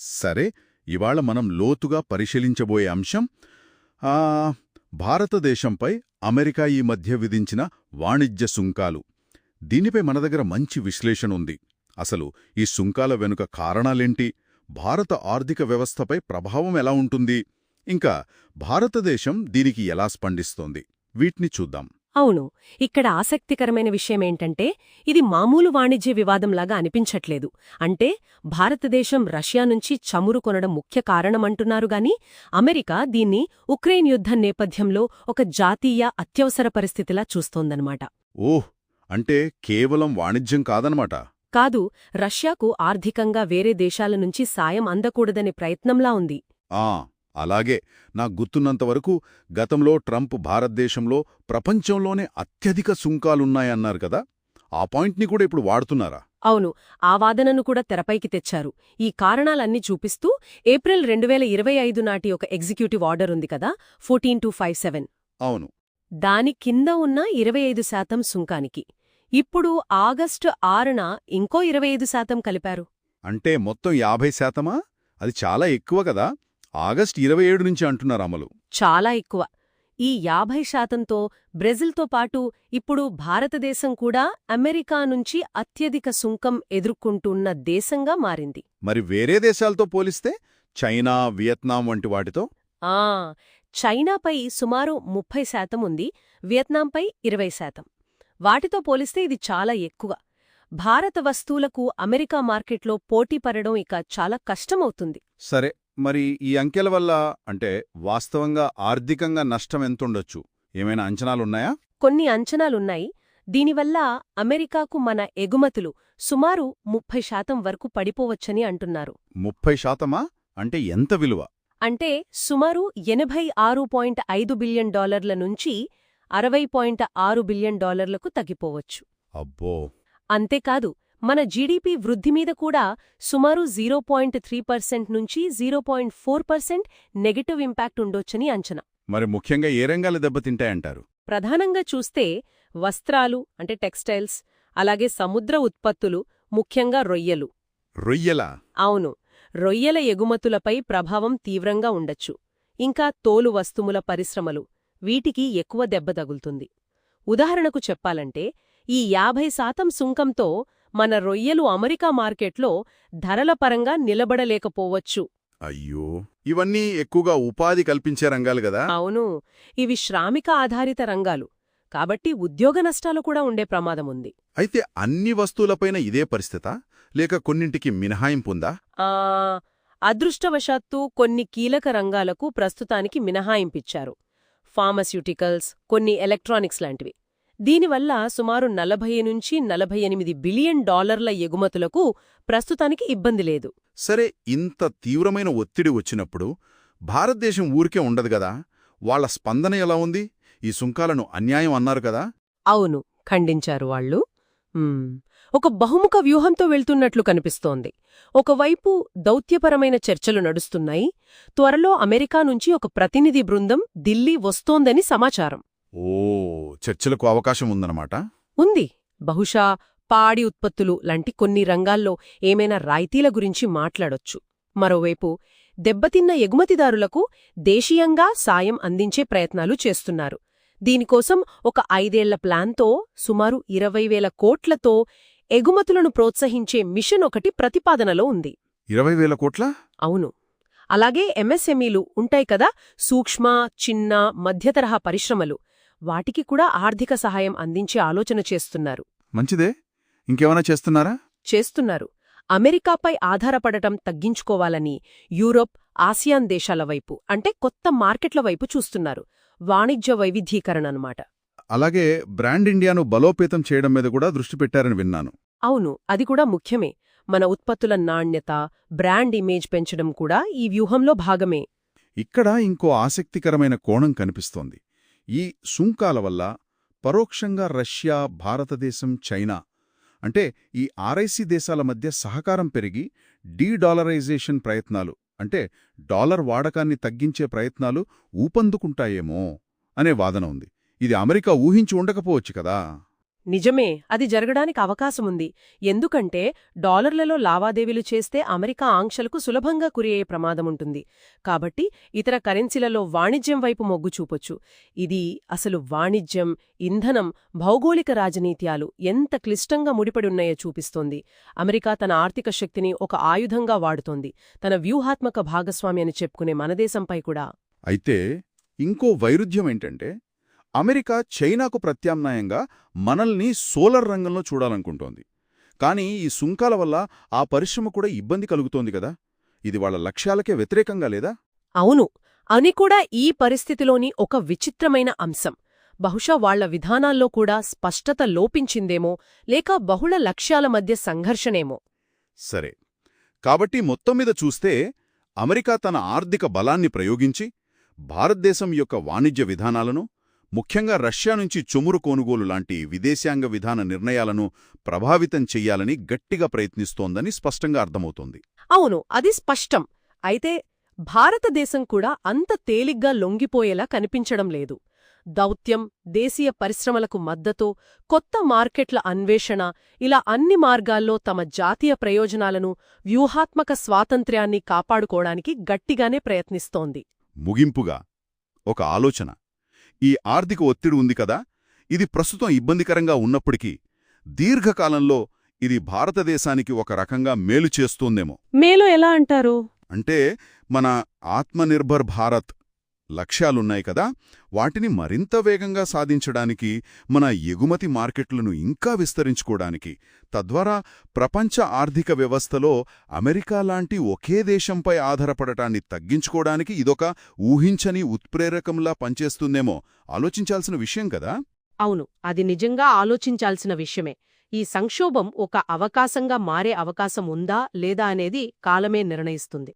సరే ఇవాళ మనం లోతుగా పరిశీలించబోయే అంశం భారతదేశంపై అమెరికా ఈ మధ్య విధించిన వాణిజ్య సుంకాలు. దీనిపై మన దగ్గర మంచి విశ్లేషణ ఉంది. అసలు ఈ సుంకాల వెనుక కారణాలేంటి? భారత ఆర్థిక వ్యవస్థపై ప్రభావం ఎలా ఉంటుంది? ఇంకా భారతదేశం దీనికి ఎలా స్పందిస్తోంది? వీటిని చూద్దాం. అవును ఇక్కడ ఆసక్తికరమైన విషయమేంటంటే ఇది మామూలు వాణిజ్య వివాదంలాగా అనిపించట్లేదు. అంటే భారతదేశం రష్యా నుంచి చమురు కొనడం ముఖ్య కారణమంటున్నారు గాని అమెరికా దీన్ని ఉక్రెయిన్ యుద్ధం నేపథ్యంలో ఒక జాతీయ అత్యవసర పరిస్థితిలా చూస్తోందన్నమాట. ఓహ్! అంటే కేవలం వాణిజ్యం కాదనమాట కాదు రష్యాకు ఆర్థికంగా వేరే దేశాల నుంచి సాయం అందకూడదనే ప్రయత్నంలా ఉంది. ఆ! అలాగే నాకు గుర్తున్నంతవరకు గతంలో ట్రంప్ భారతదేశంలో ప్రపంచంలోనే అత్యధిక సుంకాలున్నాయన్నారు కదా ఆ పాయింట్ని కూడా ఇప్పుడు వాడుతున్నారా? అవును ఆ వాదనను కూడా తెరపైకి తెచ్చారు. ఈ కారణాలన్నీ చూపిస్తూ ఏప్రిల్ రెండు వేల ఇరవై ఐదు నాటి ఒక ఎగ్జిక్యూటివ్ ఆర్డర్ ఉంది కదా ఫోర్టీన్ టు ఫైవ్ సెవెన్. అవును. దాని కింద ఉన్న ఇరవై ఐదు శాతం సుంకానికి. ఇప్పుడు ఆగస్టు ఆరున ఇంకో ఇరవై ఐదు శాతం కలిపారు. అంటే మొత్తం యాభై శాతమా? అది చాలా ఎక్కువ కదా. ఆగస్ట్ ఇరవై ఏడు నుంచి అంటున్నారు అమలు. చాలా ఎక్కువ. ఈ యాభై శాతంతో బ్రెజిల్తో పాటు ఇప్పుడు భారతదేశం కూడా అమెరికా నుంచి అత్యధిక సుంకం ఎదుర్కొంటున్న దేశంగా మారింది. మరి వేరే దేశాలతో పోలిస్తే చైనా వియత్నాం వంటి వాటితో? ఆ చైనాపై సుమారు ముప్పై శాతం ఉంది వియత్నాంపై ఇరవై శాతం. వాటితో పోలిస్తే ఇది చాలా ఎక్కువ. భారత వస్తువులకు అమెరికా మార్కెట్లో పోటీ పడడం ఇక చాలా కష్టమవుతుంది. సరే మరి ఈ అంకెల వల్ల అంటే వాస్తవంగా ఆర్థికంగా నష్టం ఎంతుండొచ్చు? ఏమైనా అంచనాలున్నాయా? కొన్ని అంచనాలున్నాయి. దీనివల్ల అమెరికాకు మన ఎగుమతులు సుమారు ముప్పై శాతం వరకు పడిపోవచ్చని అంటున్నారు. ముప్పై శాతమా? అంటే ఎంత విలువ? అంటే సుమారు ఎనభై ఆరు పాయింట్ ఐదు బిలియన్ డాలర్ల నుంచి అరవై పాయింట్ ఆరు బిలియన్ డాలర్లకు తగ్గిపోవచ్చు. అబ్బో! అంతేకాదు మన జీడీపీ వృద్ధి మీద కూడా సుమారు జీరో పాయింట్ త్రీ పర్సెంట్ నుంచి zero point four percent negative impact ఉండొచ్చని అంచనా. మరి ముఖ్యంగా ఏ రంగాలు దెబ్బతింటాయంటారు? ప్రధానంగా చూస్తే వస్త్రాలు అంటే టెక్స్టైల్స్ అలాగే సముద్ర ఉత్పత్తులు ముఖ్యంగా రొయ్యలు. రొయ్యలా? అవును. రొయ్యల ఎగుమతులపై ప్రభావం తీవ్రంగా ఉండొచ్చు. ఇంకా తోలు వస్తుముల పరిశ్రమలు వీటికి ఎక్కువ దెబ్బ తగులుతుంది. ఉదాహరణకు చెప్పాలంటే ఈ యాభై శాతం సుంకంతో మన రొయ్యలు అమెరికా మార్కెట్లో ధరల పరంగా నిలబడలేకపోవచ్చు. అయ్యో! ఇవన్నీ ఎక్కువగా ఉపాధి కల్పించే రంగాలు కదా? అవును. ఇవి శ్రామిక ఆధారిత రంగాలు. కాబట్టి ఉద్యోగ నష్టాలు కూడా ఉండే ప్రమాదముంది అయితే అన్ని వస్తువులపైన ఇదే పరిస్థితా? లేక కొన్నింటికి మినహాయింపుందా ఆ అదృష్టవశాత్తు కొన్ని కీలక రంగాలకు ప్రస్తుతానికి మినహాయింపిచ్చారు. ఫార్మస్యూటికల్స్ కొన్ని ఎలక్ట్రానిక్స్ లాంటివి. దీనివల్ల సుమారు నలభై నుంచి నలభై ఎనిమిది బిలియన్ డాలర్ల ఎగుమతులకు ప్రస్తుతానికి ఇబ్బంది లేదు. సరే ఇంత తీవ్రమైన ఒత్తిడి వచ్చినప్పుడు భారతదేశం ఊరికే ఉండదు గదా వాళ్ళ స్పందన ఎలా ఉంది? ఈ సుంకాలను అన్యాయం అన్నారు కదా? అవును ఖండించారు వాళ్ళు. ఒక బహుముఖ వ్యూహంతో వెళ్తున్నట్లు కనిపిస్తోంది. ఒకవైపు దౌత్యపరమైన చర్చలు నడుస్తున్నాయి. త్వరలో అమెరికా నుంచి ఒక ప్రతినిధి బృందం ఢిల్లీ వస్తోందని సమాచారం. ఓ చర్చలకు అవకాశం ఉందన్నమాట. ఉంది. బహుశా పాడి ఉత్పత్తులు లాంటి కొన్ని రంగాల్లో ఏమైనా రాయితీల గురించి మాట్లాడొచ్చు. మరోవైపు దెబ్బతిన్న ఎగుమతిదారులకు దేశీయంగా సాయం అందించే ప్రయత్నాలు చేస్తున్నారు. దీనికోసం ఒక ఐదేళ్ళ ప్లాన్తో సుమారు ఇరవై వేల కోట్లతో ఎగుమతులను ప్రోత్సహించే మిషన్ ఒకటి ప్రతిపాదనలో ఉంది. ఇరవై వేల కోట్ల? అవును. అలాగే ఎంఎస్ఎంఈలు ఉంటాయి కదా సూక్ష్మ చిన్న మధ్యతరహా పరిశ్రమలు. వాటికి కూడా ఆర్థిక సహాయం అందించే ఆలోచన చేస్తున్నారు. మంచిదే. ఇంకేమైనా చేస్తున్నారా? చేస్తున్నారు. అమెరికాపై ఆధారపడటం తగ్గించుకోవాలని యూరోప్ ఆసియాన్ దేశాల వైపు అంటే కొత్త మార్కెట్ల వైపు చూస్తున్నారు. వాణిజ్య వైవిధ్యీకరణ అన్నమాట. అలాగే బ్రాండ్ ఇండియాను బలోపేతం చేయడం మీద కూడా దృష్టి పెట్టారని విన్నాను. అవును అది కూడా ముఖ్యమే. మన ఉత్పత్తుల నాణ్యత బ్రాండ్ ఇమేజ్ పెంచడం కూడా ఈ వ్యూహంలో భాగమే. ఇక్కడ ఇంకో ఆసక్తికరమైన కోణం కనిపిస్తోంది. ఈ సుంకాల వల్ల పరోక్షంగా రష్యా భారతదేశం చైనా అంటే ఈ ఆర్ఐసి దేశాల మధ్య సహకారం పెరిగి డీడాలరైజేషన్ ప్రయత్నాలు అంటే డాలర్ వాడకాన్ని తగ్గించే ప్రయత్నాలు ఊపందుకుంటాయేమో అనే వాదన ఉంది. ఇది అమెరికా ఊహించి ఉండకపోవచ్చు కదా. నిజమే అది జరగడానికి అవకాశముంది. ఎందుకంటే డాలర్లలో లావాదేవీలు చేస్తే అమెరికా ఆంక్షలకు సులభంగా కురియే ప్రమాదముంటుంది. కాబట్టి ఇతర కరెన్సీలలో వాణిజ్యం వైపు మొగ్గు చూపొచ్చు. ఇది అసలు వాణిజ్యం ఇంధనం భౌగోళిక రాజనీత్యాలు ఎంత క్లిష్టంగా ముడిపడి ఉన్నాయో చూపిస్తోంది. అమెరికా తన ఆర్థిక శక్తిని ఒక ఆయుధంగా వాడుతోంది. తన వ్యూహాత్మక భాగస్వామి అని చెప్పుకునే మనదేశంపై కూడా. అయితే ఇంకో వైరుధ్యం ఏంటంటే అమెరికా చైనాకు ప్రత్యామ్నాయంగా మనల్ని సోలర్ రంగంలో చూడాలనుకుంటోంది. కానీ ఈ సుంకాల వల్ల ఆ పరిశ్రమ కూడా ఇబ్బంది కలుగుతోంది కదా. ఇది వాళ్ళ లక్ష్యాలకే వ్యతిరేకంగా లేదా? అవును. అని కూడా ఈ పరిస్థితిలోని ఒక విచిత్రమైన అంశం. బహుశా వాళ్ళ విధానాల్లో కూడా స్పష్టత లోపించిందేమో లేక బహుళ లక్ష్యాల మధ్య సంఘర్షణేమో. సరే. కాబట్టి మొత్తం మీద చూస్తే అమెరికా తన ఆర్థిక బలాన్ని ప్రయోగించి భారతదేశం యొక్క వాణిజ్య విధానాలను ముఖ్యంగా రష్యా నుంచి చొమురు కొనుగోలు లాంటి విదేశాంగ విధాన నిర్ణయాలను ప్రభావితం చెయ్యాలని గట్టిగా ప్రయత్నిస్తోందని స్పష్టంగా అర్థమవుతోంది. అవును అది స్పష్టం. అయితే భారతదేశం కూడా అంత తేలిగ్గా లొంగిపోయేలా కనిపించడం లేదు. దౌత్యం దేశీయ పరిశ్రమలకు మద్దతు కొత్త మార్కెట్ల అన్వేషణ ఇలా అన్ని మార్గాల్లో తమ జాతీయ ప్రయోజనాలను వ్యూహాత్మక స్వాతంత్ర్యాన్ని కాపాడుకోవడానికి గట్టిగానే ప్రయత్నిస్తోంది. ముగింపుగా ఒక ఆలోచన. ఈ ఆర్థిక ఒత్తిడి ఉంది కదా ఇది ప్రస్తుతం ఇబ్బందికరంగా ఉన్నప్పటికీ దీర్ఘకాలంలో ఇది భారతదేశానికి ఒక రకంగా మేలు చేస్తోందేమో. మేలో ఎలా అంటారు? అంటే మన ఆత్మనిర్భర్ భారత్ లక్ష్యాలున్నాయి కదా వాటిని మరింత వేగంగా సాధించడానికి మన ఎగుమతి మార్కెట్లను ఇంకా విస్తరించుకోవడానికి. తద్వారా ప్రపంచ ఆర్థిక వ్యవస్థలో అమెరికా లాంటి ఒకే దేశంపై ఆధారపడటాన్ని తగ్గించుకోవడానికి ఇదొక ఊహించని ఉత్ప్రేరకంలా పనిచేస్తుందేమో. ఆలోచించాల్సిన విషయం కదా? అవును అది నిజంగా ఆలోచించాల్సిన విషయమే. ఈ సంక్షోభం ఒక అవకాశంగా మారే అవకాశం ఉందా లేదా అనేది కాలమే నిర్ణయిస్తుంది.